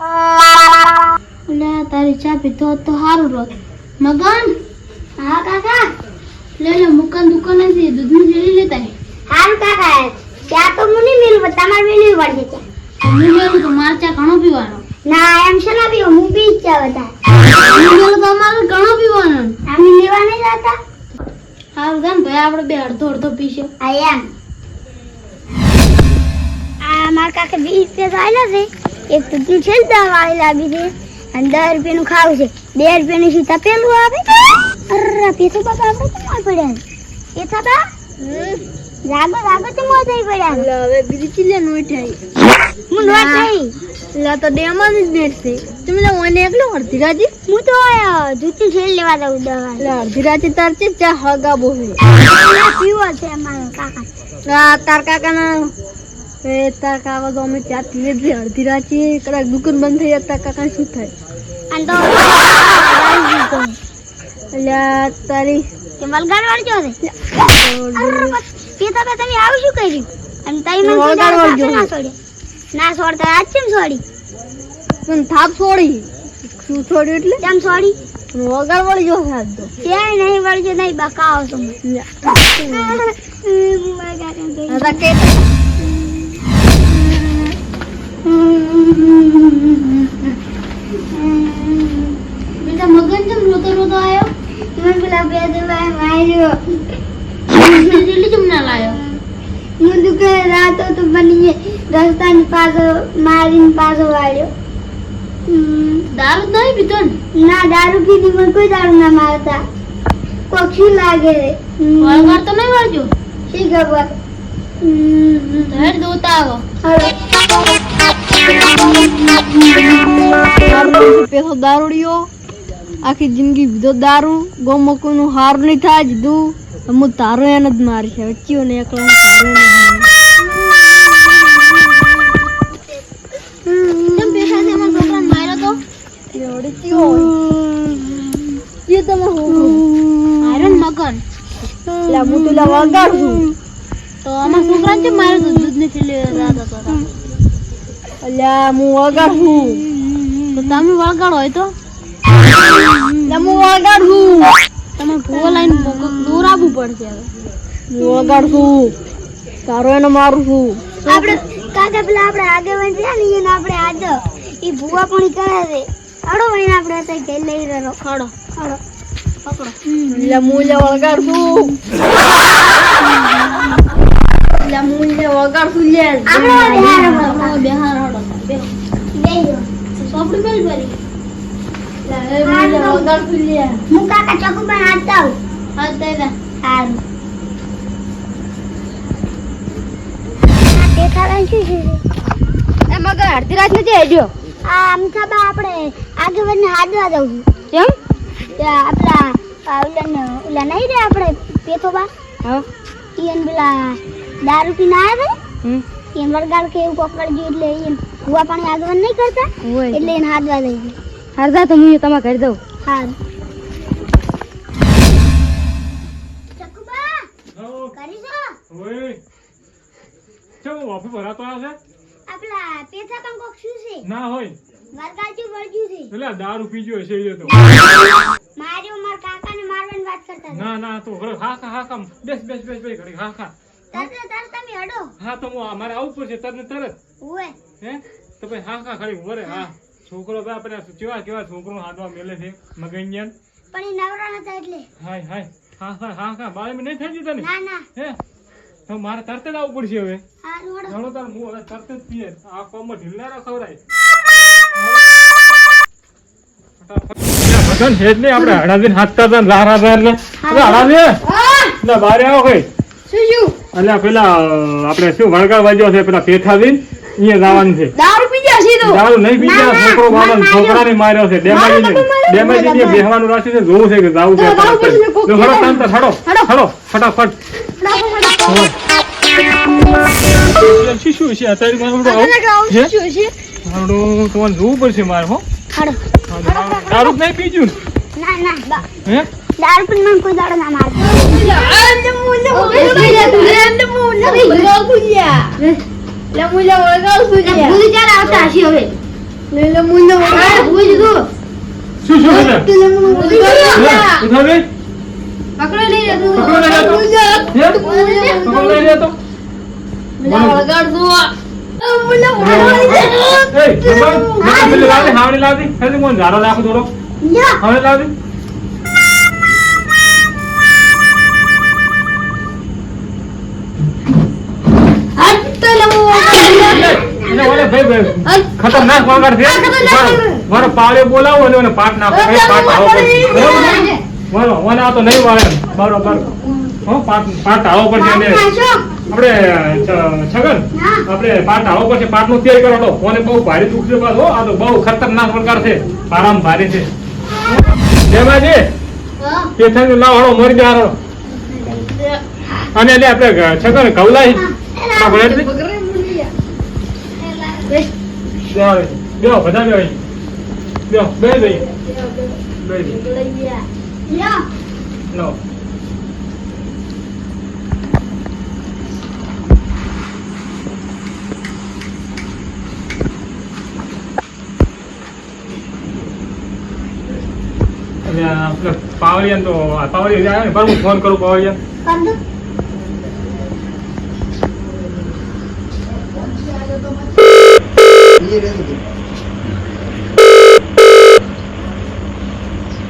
લે તારી ચા પીતો તો સારું રોત. મગન? હા કાકા? લે લે મુકાન દુકાન નથી દૂધની જેલી લેતા આય. હારું કાકા ચા તો નહીં મેલું તમારે મેળવી પડશે ચા. હું મેલું તો મારે ચા ઘણો પીવાનો. ના એમ છે ના પીવો હું પી ચા બધા હું મેલું તો અમારે ઘણો પીવાનો. અમે લેવા નહીં જતા? સારું ને ભાઈ આપણે બે અડધો અડધો પીશું. આ એમ. આ મારા કાકા વીસ રૂપિયા તો છે. એક તો તું છે ને વાળી લાગી છે. અને દસ રૂપિયાનું ખાવું છે. બે રૂપિયાનું સીતા પેલું આવે. અરે પેસો બાપા આપણે તો મોય પડ્યા. એ થતા રાગો રાગો તો મોય થઈ પડ્યા. હવે બીજી ચીલે નોટ હું લોટ થઈ લા તો ડેમાં જ નેટ છે. તમે લા મને એકલો અડધી રાજી? હું તો જૂતી છેડ લેવા દઉં દવા. લા અડધી રાજી તાર છે ચા હગા બોહે. પીવો છે મારા કાકા. તાર કાકાના એ તાર તો અમે અડધી રાતે કદાચ દુકાન બંધ થઈ જાય કાકા શું થાય? અને તો એટલે તારી વલગાડ વાળજો છે? પેતા પે તમે આવું શું કર્યું? અને તઈ મને વળગાડ વાળજો. ના છોડ્યા ના છોડતા આજ કેમ છોડી પણ થાપ છોડી શું છોડ્યું એટલે? કેમ છોડી વગાડ વળી જો સાહેબ તો. ક્યાંય નહીં વળજો નહીં બકાવો છો બેટા મગન કેમ રોતો રોતો આવ્યો મને પેલા બે દવાઈ માર્યો દિલ્હી કેમ ના લાયો. હું દુકાને રાતો તો બની રસ્તાની પાછો મારીને પાછો વાળ્યો. દારૂ નહીં પીતો ને? દારૂ પીધી પણ કોઈ દારૂ ના મારતા. કોક લાગે રે હમ, તો નહીં વળજો? શી ખબર? તો દોતા આવો. હવે. પેસો દારૂડિયો આખી જિંદગી બીજો દારૂ નું હાર નહીં થાય જીધું. હું તારો એને જ મારી છે વચ્ચીઓ ને એકલો તારો તો? મગન. આમાં સંક્રાંતિ મારે માર્યો દૂધ નથી લેવા અલ્યા હું વગાડું. તો તમે વગાડો હોય તો? હું વગાડું. તમે ભૂવો લઈને દૂર આવવું પડશે હવે. હું વગાડું. તારો એને મારું છું. આપણે કાકા પેલા આપણે આગળ વંચ્યા ને એને આપણે આજ એ ભૂવા પણ કરે છે. ખડો વઈને આપણે અત્યારે ઘેર લઈ રહ્યો ખડો ખડો પકડો. એટલે મૂલ્ય વગાડશું એટલે મૂલ્ય વગાડશું લે આપણે બિહાર. બિહાર હડો બેહો. સોપડી મેલ ભરી. એટલે હવે મૂલ્ય વગાડશું લે. હું કાકા ચકુ હાથ આવું હા તે સારું દેખાડા છે એ મગર અડધી રાત નથી આડ્યો આ અમથાબા આપણે કેમ? ઓલા ઓલા નહીં રે આપણે પેથોબા હા. ઈયન પેલા દારૂ પીને આવ્યા હમ. એમ વરગાડ કે એવું પકડજો એટલે એમ કુવા પાણી આગળ નહીં કરતા? એટલે એને હાથવા દઈ દે હારતા તો હું તમારે કરી દઉં. આવે આપલા પેથા પણ કોક શું છે? છે ના હોય. એટલે દારૂ પીજો એ તો. માર મારવાની વાત કરતા ના ના તો હા હા બેસ બેસ બેસ બેસ ઘડી હા ખા હા તો હું મારે આવવું પડશે તરત. તરત હે? તો ભાઈ હા ખા ખડી વરે હા. છોકરો તો આપણે કેવા કેવા છોકરો હાથવા મેલે છે મગનિયાન? પણ એ નવરા નતા એટલે. હાય હાય. હા હા હા હા. બાળી નહીં થઈ જતા ને ના ના. હે? તો મારે તરત જ આવવું પડશે હવે. હારું હડો. તાર હું હવે તરત જ પીએ. આ કોમમાં ઢીલનારા ખવડાય. ભગવાન છે જ નહીં આપણે હડાદીને હાથતા હતા લારા હતા એટલે. અરે ના બારે આવો કઈ. શું એટલે પેલા આપણે શું વળગાડ વાજ્યો છે પેલા પેથાદીન અહીંયા જવાનું છે. દારૂ પી ગયા સીધો દારૂ નહીં પીધા છોકરો બાબા છોકરાને માર્યો છે. ડેમાજી જે બેહવાનું રાખ્યું છે જોવું છે કે જાવું છે તો જાવું પડશે ને કોક તો હળો શાંત હળો હળો ફટાફટ. શું શું છે? અત્યારે શું છે? હડો તમારે જોવું પડશે મારે હો. હડો. દારૂ નહીં પીજું ના? ના હે? દારૂ પણ મને કોઈ દાડો ના મારતો ભૂલી ચાલ આવતા હશે હવે ખતરનાક વગાડ છે. મારો- પાળે બોલાવો અને મને પાટ નાખો. એ પાટ આવો બોલો મને આ તો નહીં વાળે. બરોબર હો પાટ પાટ આવો પડશે અને આપણે છગન આપણે પાટ આવો પડશે પાટનું તેલ કરો તો. મને બહુ ભારે દુખ છે પાછો. આ તો બહુ ખતરનાક વગાડ છે. આરામ ભારે છે. જેમાજી પેથાનું લાવ મરી જા અને એટલે આપણે છગન કવલાઈ આપણે એટલે બેહો રે. બેહો, બધા બેહો અહીં. બેહો, બેહી જઈએ. બેહી જઈએ. લો. અને આ પેલા પાવડિયાને તો આ પાવડિયા આવે ને પર હું ફોન કરું પાવડિયા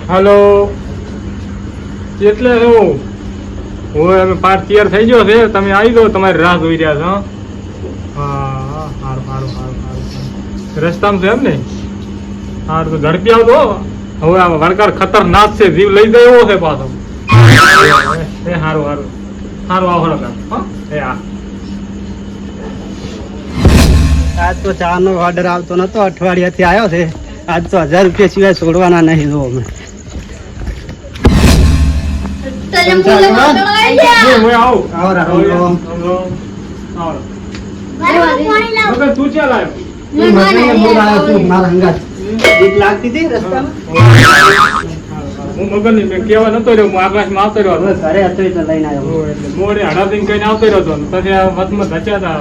હાલો એટલે શું? હું અમે પાર્ટ તૈયાર થઈ ગયો છે. તમે આવી જાઓ, તમારી રાહ જોઈ રહ્યા છો, હા. સારું સારું સારું રસ્તામાં છે એમ ને? સારું તો ઝડપી આવતો. હવે આ વણકાર ખતરનાક છે. જીવ લઈ જાય એવો છે પાછો. એ સારું સારું. સારું, આવો હા એ હા આજ તો ચા નો ઓર્ડર આવતો નતો અઠવાડિયાથી આવ્યો છે. આજ તો હજાર રૂપિયા સિવાય છોડવાના નહીં જો અમે. ઘરે હતો એટલે લઈને આવ્યો. મોડે હડાદીને આવતો રહ્યો હતો. પછી આ વચમાં ધચ્યા હતા.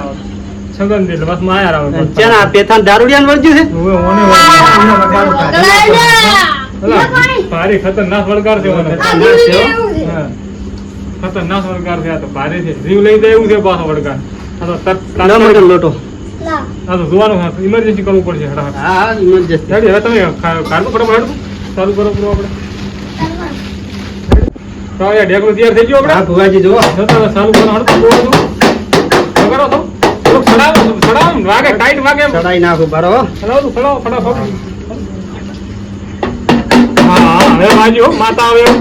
છગનથી બસ માયા રાવ છે આ પેથાન દારૂડિયાન વર્જ્યું છે? હવે ઓને ભારે ખતરનાક વળગાર છે ઓને. ખતરનાક છે હો. હા. વળગાર છે આ તો ભારે છે. જીવ લઈ જાય એવું છે પાછો વળગાર. આ તો લો લોટો. આ તો જોવાનું ઇમરજન્સી કરવું પડશે હા હા ઇમરજન્સી હવે તમે કા- કાઢવું પડે. હેડું ચાલુ કરો પૂરો આપણે. તો તૈયાર થઈ ગયું હા આપણે ભુવાજી જુઓ. જો તો ચાલુ કરો હડતો કરો તો. થોડુંક સડાવો સડાવો વાગે ટાઈટ વાગે ચડાઈ નાખું બરો. સડાવો સડાવો ફટાફટ. હા હા હવે બાજુ હો, માતા આવ્યો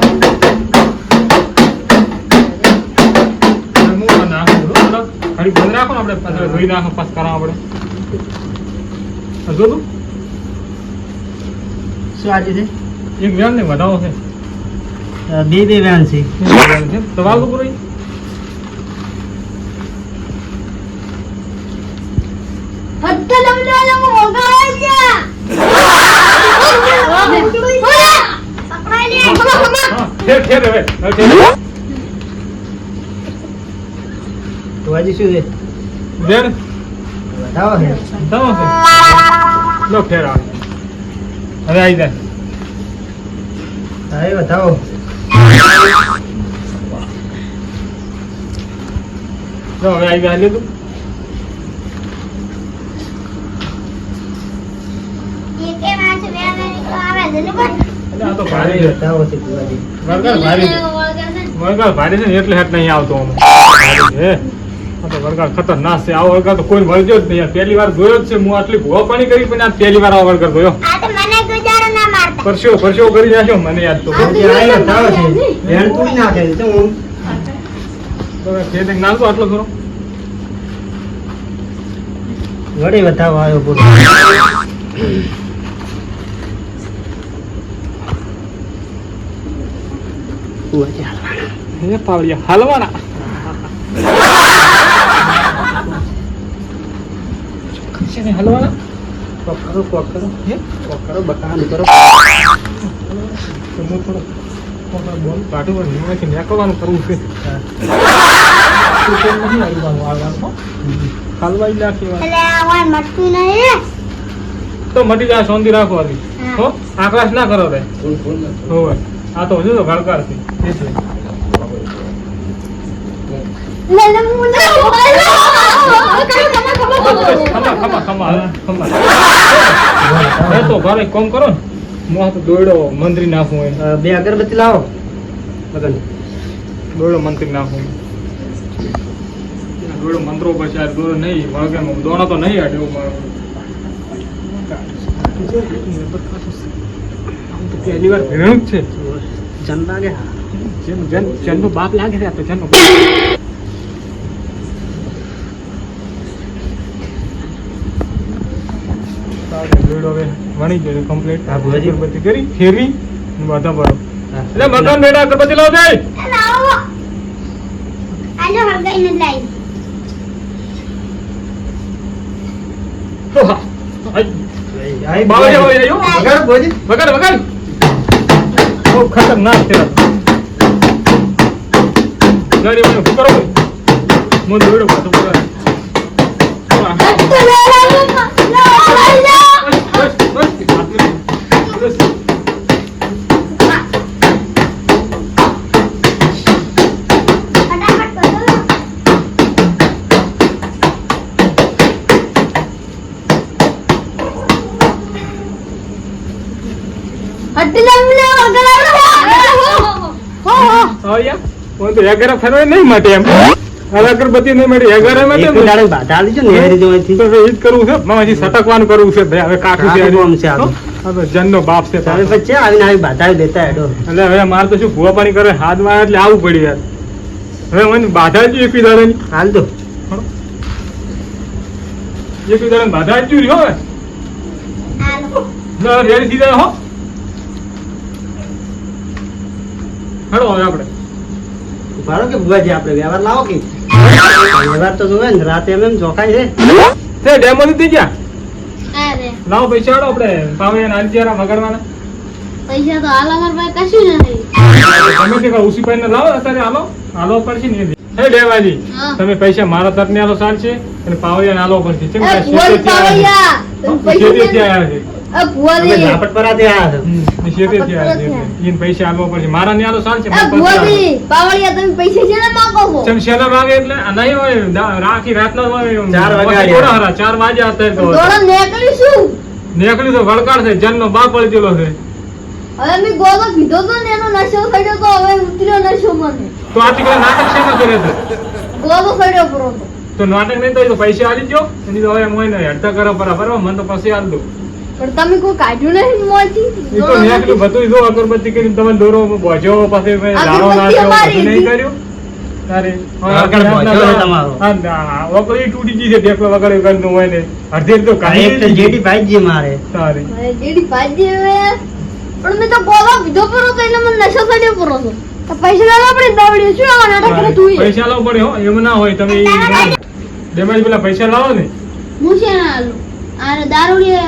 નાખું બધું, રાખો ને આપણે ધોઈ નાખો કરાવો આપણે. તું શું આજે છે? એક વ્યાન ને વધાવો છે. બે છે. વ્યાન છે. તો વાગો પૂરો ઈ. હટ તો લે લે વગાડ હા ઠેર ઠેર હવે હવે ઠેર. ભુવાજી શું છે બેન વધાવો છે વધાવો છે લો ફેર આવે હવે આવી જાય હા એ વધાવો જો હવે આવી જાય લીધું એટલે આ તો ભારે છે. વધાવો છે ભુવાજી. વળગાર ભારે છે વળગાર ભારે છે ને એટલે હેઠ નહીં આવતો આમાં. ભારે છે. આ તો વળગાર ખતરનાક છે. આવો વળગાર તો કોઈ વળગ્યો જ નહીં. પહેલી વાર જોયો જ છે. હું આટલી ભૂવા પાણી કરી પણ આ પહેલી વાર આવો વળગાર જોયો. પરસ્યો પરસ્યો કરી નાખ્યો મને યાદ તો. તોડી નાખે છે. હું આટલો ખરો. વળી વધાવો આવ્યો ભુવાજી હાલવાના. પાવડિયા હાલવાના. છે ને હાલવાના? હે? કરો. બોલ કાઢું પણ નિયમથી નીકળવાનું કરવું છે. તું નાખી મટી જાય શાંતિ રાખો હતી હા. આકાશ ના કરો રે હોવે. આ તો હજુ તો ગળકાર છે. તો એક કામ કરો ને. મોહ તો દોયડો મંત્રી નાખું હોય બે અગરબત્તી લાવો. મગન દોયડો મંત્રી નાખું દોયડો મંત્રો પછી આ દોડો નહીં વાગે દોણો તો નહીં અડ્યો મારો. આમ તો પહેલી વાર ભેણું જ છે. જન લાગે જેમ જન જનનો બાપ લાગે છે તો જનનો હવે વણી ગયો કમ્પ્લીટ હા, અગરબત્તી કરી ફેરવી બધા બરો એટલે મકાન બેટા અગરબત્તી લાવ જાય! લાવો આજો હળગાઈને લાઈ. આઈ. બાવા જેવો રહ્યો. વગાડો ભોજી. વગાડ વગાડ બહુ ખતરનાક છે ગાડી મને શું કરો મને દોડો પાછો બોલા બસ બસ બસ ફટાફટ કરો હટી લમને વગડાડો હો હો તો એગારે ફરવા નહીં માટે એમ. અગરબત્તી નહીં માટે એગારે માટે એક બાધા આલી છે ને એ રીતે તો ઈ જ કરવું છે. મામાજી સટકવાનું કરવું છે. ભાઈ હવે કાઠું છે કાઠું છે હવે જનનો બાપ છે તારે પછી. આવીને આવી બાધા દેતા હેડો. એટલે હવે મારે તો શું ભૂવા પાણી કરે? હાથમાં એટલે આવું પડ્યું યાર. હવે મને બાધા જ એકવી દાડાની હાલ એકવી દાડાની બાધા જ હવે. રેડી થઈ જાય હો. હેડો હવે આપણે. ઉભારો કે ભુવાજી આપણે વ્યવહાર લાવો કે? વ્યવહાર તો જોવે ને રાતે એમ એમ જોખાય છે. તે ડેમો દીધી ક્યાં લાવો પૈસા હેડો આપણે પાવે નાની જરા પૈસા તો હાલ અમાર પાસે કશું નથી. તમે કે ઉસી પાઈને લાવો અત્યારે હાલો. હાલો પડશે ને એ. હે દેવાજી તમે પૈસા મારા તરફને આલો ચાલશે અને પાવડિયાને આલો પડશે છે. પૈસા ને? ને ને નહીં ચાર વાગ્યા ચાર તો. વળગાડ છે જનનો બાપ પડી ગયેલો છે. હવે મેં ગોળો પીધો તો ને એનો નશો થયો તો હવે ઉતર્યો નશો મને. તો આ દીકરા નાટક શેનો કરે છે? ગોળો થયો પૂરો તો. નાટક નહીં તો પૈસા આલી ગયો એની તો હવે એમ હોય ને હેડતા કરો બરાબર મને તો પછી આલ દો પણ તમે કોઈ કાઢ્યું નહીં મોલથી એ તો નીકળ્યું બધું જો અગરબત્તી કરીને તમે દોરો બોજો પાસે મેં દાડો અગરબત્તી નાખ્યો બધું નહીં કર્યું? તારે વગર બોજો છે તમારો. હા, ના, તૂટી ગઈ છે ઢેકલો વગર એ હોય ને. અડધી તો આ તો જેડી ભાઈ મારે. તારી. જેડી ભાજી પણ મેં તો ગોળો પીધો પૂરો તો એટલે મને નશો થયો પૂરો તો. તો પૈસા લેવા આપણે દોડ્યો. શું આવા નાટક કરે તું પૈસા લાવો પડે હો એમ ના હોય. તમે ડેમેજ પેલા પૈસા લાવો ને. હું છે ના આને દારૂડી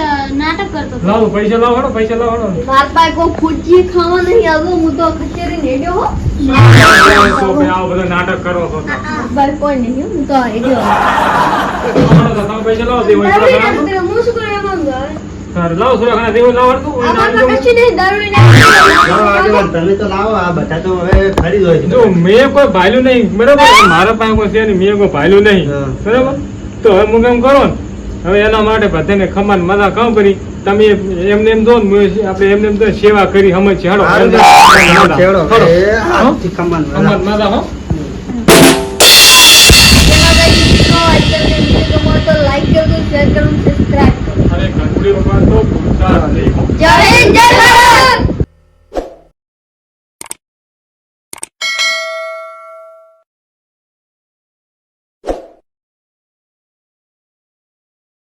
નાટક કરતો લાવો પૈસા લાવો હડો પૈસા લાવો હડો. માર પાસે કોઈ ખુરચી ખાવા નહીં આવ્યો હું તો કચેરી નેડ્યો હો. તો ભાઈ આવો બધો નાટક કરો છો તો. કોઈ નહીં હું તો હેડ્યો હડો તો પૈસા લાવો દેવો હું શું સુરા દેવો કશું નહીં, તમે તો આ બધા તો હવે ફરી જ જો મેં કોઈ ભાઈલું નહીં બરાબર? મારા પાસે કોઈ છે નહીં મેં કોઈ ભાઈલું નહીં. બરાબર? તો હવે હું કેમ કરો ને. હવે એના માટે બધાને ખમાન મજા કામ કરી તમે એમને એમ દો ને આપણે એમને એમ સેવા કરી સમજ હડો. ખમાન મજા હો. લાઈક કરજો શેર કરજો સબસ્ક્રાઇબ કરજો અરે કંકુડી ભગવાન તો ભૂલતા નહીં. જય હિન્દ જય ભારત